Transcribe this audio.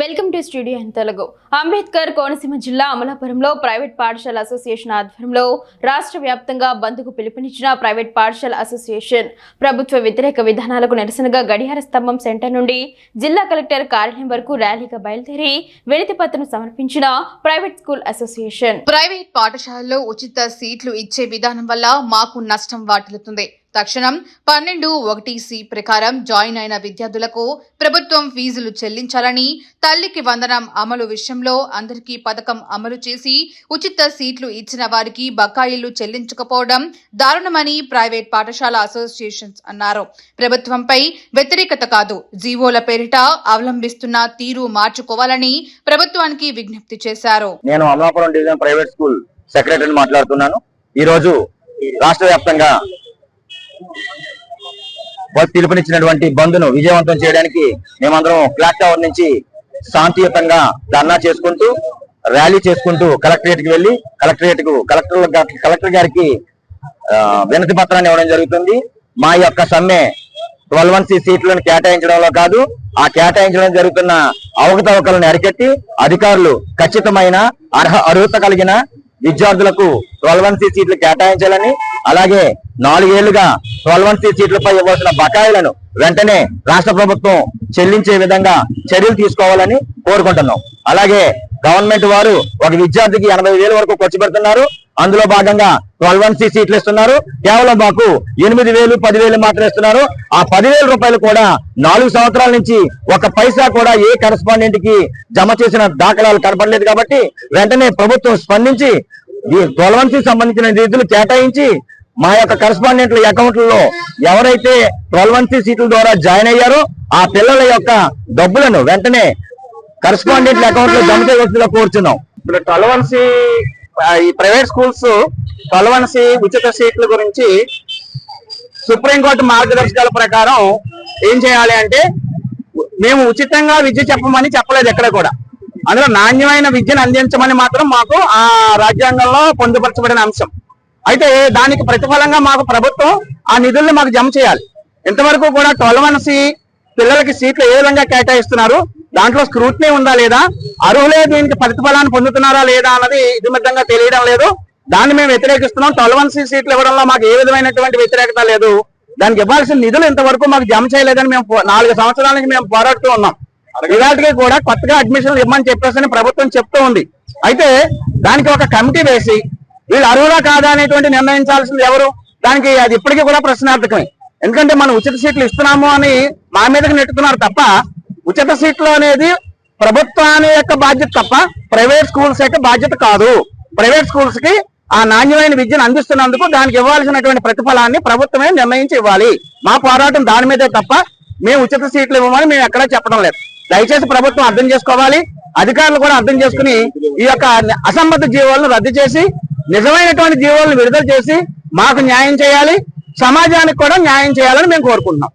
Welcome to studio in Telugu. Ambedkar Konaseema జిల్లా అమలాపురంలో private పాఠశాల అసోసియేషన్ ఆధ్వర్యంలో రాష్ట్ర వ్యాప్తంగా బంద్కు పిలుపునిచ్చిన ప్రైవేట్ పాఠశాల అసోసియేషన్ ప్రభుత్వ వ్యతిరేక విధానాలకు నిరసనగా గడియార స్తంభం సెంటర్ నుండి జిల్లా కలెక్టర్ కార్యాలయం వరకు ర్యాలీగా బయలుదేరి వినతి పత్రం సమర్పించిన ప్రైవేట్ స్కూల్ అసోసియేషన్. ప్రైవేట్ పాఠశాలలో ఉచిత సీట్లు ఇచ్చే విధానం వల్ల మాకు నష్టం వాటిల్లుతుంది. తక్షణం పన్నెండు ఒకటి సి ప్రకారం జాయిన్ అయిన విద్యార్థులకు ప్రభుత్వం ఫీజులు చెల్లించాలని తల్లికి వందనం అమలు విషయంలో అందరికీ పథకం అమలు చేసి ఉచిత సీట్లు ఇచ్చిన వారికి బకాయిలు చెల్లించకపోవడం దారుణమని ప్రైవేట్ పాఠశాల అసోసియేషన్స్ అన్నారు. ప్రభుత్వంపై వ్యతిరేకత కాదు. జీవోల పేరిట అవలంబిస్తున్న తీరు మార్చుకోవాలని ప్రభుత్వానికి విజ్ఞప్తి చేశారు. నేను అమలాపురం డివిజన్ ప్రైవేట్ స్కూల్ సెక్రటరీని మాట్లాడుతున్నాను. ఈ రోజు రాష్ట్ర వ్యాప్తంగా పిలుపునిచ్చినటువంటి బంద్ను విజయవంతం చేయడానికి మేమందరం క్లాక్ టవర్ నుంచి శాంతియుతంగా ధర్నా చేసుకుంటూ ర్యాలీ చేసుకుంటూ కలెక్టరేట్కి వెళ్ళి కలెక్టరేట్కు కలెక్టర్ కలెక్టర్ గారికి వినతి పత్రాన్ని ఇవ్వడం జరుగుతుంది. మా యొక్క సమ్మె ట్వెల్వ్ వన్ సీట్లను కేటాయించడంలో కాదు ఆ కేటాయించడం జరుగుతున్న అవకతవకలను అరికట్టి అధికారులు ఖచ్చితమైన అర్హ అర్హత కలిగిన విద్యార్థులకు ట్వెల్వ్ వన్ సి సీట్లు కేటాయించాలని అలాగే నాలుగేళ్ళుగా ట్వెల్వ్ వన్ సి సీట్లపై ఇవ్వాల్సిన బకాయిలను వెంటనే రాష్ట్ర ప్రభుత్వం చెల్లించే విధంగా చర్యలు తీసుకోవాలని కోరుకుంటున్నాం. అలాగే గవర్నమెంట్ వారు ఒక విద్యార్థికి ఎనభై వేల వరకు ఖర్చు పెడుతున్నారు. అందులో భాగంగా ట్వెల్వ్ వన్ సి సీట్లు ఇస్తున్నారు. కేవలం మాకు ఎనిమిది వేలు పదివేలు మాత్రం ఇస్తున్నారు. ఆ పదివేల రూపాయలు కూడా నాలుగు సంవత్సరాల నుంచి ఒక పైసా కూడా ఏ కరెస్పాండెంట్కి జమ చేసిన దాఖలాలు కనపడలేదు కాబట్టి వెంటనే ప్రభుత్వం స్పందించి ఈ ట్వెల్వ్ వన్ సంబంధించిన నిధులు కేటాయించి మా యొక్క కరస్పాండెంట్ల అకౌంట్లలో ఎవరైతే ట్వెల్వ్ వన్ సీట్ల ద్వారా జాయిన్ అయ్యారో ఆ పిల్లల యొక్క డబ్బులను వెంటనే కరస్పాండెంట్ల అకౌంట్లో జమ చేయవలసిందిగా కోరుతున్నాం ఇప్పుడు ట్వెల్వన్సీ ఈ ప్రైవేట్ స్కూల్స్ ట్వెల్వన్సీ ఉచిత సీట్ల గురించి సుప్రీంకోర్టు మార్గదర్శకాల ప్రకారం ఏం చేయాలి అంటే మేము ఉచితంగా విద్య చెప్పమని చెప్పలేదు ఎక్కడ కూడా. అందులో నాణ్యమైన విద్యను అందించమని మాత్రం మాకు ఆ రాజ్యాంగంలో పొందుపరచబడిన అంశం. అయితే దానికి ప్రతిఫలంగా మాకు ప్రభుత్వం ఆ నిధుల్ని మాకు జమ చేయాలి. ఇంతవరకు కూడా ట్వెల్వన్సీ పిల్లలకి సీట్లు ఏ విధంగా కేటాయిస్తున్నారు? దాంట్లో స్క్రూట్నీ ఉందా లేదా? అర్హులే దీనికి ప్రతిఫలాన్ని పొందుతున్నారా లేదా అన్నది ఇదిమిద్దంగా తెలియడం లేదు. దాన్ని మేము వ్యతిరేకిస్తున్నాం. ట్వెల్వన్సీ సీట్లు ఇవ్వడంలో మాకు ఏ విధమైనటువంటి వ్యతిరేకత లేదు. దానికి ఇవ్వాల్సిన నిధులు ఇంతవరకు మాకు జమ చేయలేదని మేము నాలుగు సంవత్సరాల నుంచి మేము పోరాడుతూ ఉన్నాం. ఇవాటికి కూడా కొత్తగా అడ్మిషన్లు ఇవ్వమని చెప్పేసి ప్రభుత్వం చెప్తూ ఉంది. అయితే దానికి ఒక కమిటీ వేసి వీళ్ళు అర్హులా కాదా అనేటువంటి నిర్ణయించాల్సింది ఎవరు? దానికి అది ఇప్పటికీ కూడా ప్రశ్నార్థకమే. ఎందుకంటే మనం ఉచిత సీట్లు ఇస్తున్నాము అని మా మీదకి నెట్టుతున్నారు తప్ప ఉచిత సీట్లు అనేది ప్రభుత్వాన్ని యొక్క బాధ్యత తప్ప ప్రైవేట్ స్కూల్స్ యొక్క బాధ్యత కాదు. ప్రైవేట్ స్కూల్స్కి ఆ నాణ్యమైన విద్యను అందిస్తున్నందుకు దానికి ఇవ్వాల్సినటువంటి ప్రతిఫలాన్ని ప్రభుత్వమే నిర్ణయించి ఇవ్వాలి. మా పోరాటం దాని మీదే తప్ప మేము ఉచిత సీట్లు ఇవ్వమని మేము ఎక్కడా చెప్పడం లేదు. దయచేసి ప్రభుత్వం అర్థం చేసుకోవాలి. అధికారులు కూడా అర్థం చేసుకుని ఈ యొక్క అసంబద్ధ జీవాలను రద్దు చేసి నిజమైనటువంటి జీవులను విడుదల చేసి మాకు న్యాయం చేయాలి సమాజానికి కూడా న్యాయం చేయాలని మేము కోరుకుంటున్నాం.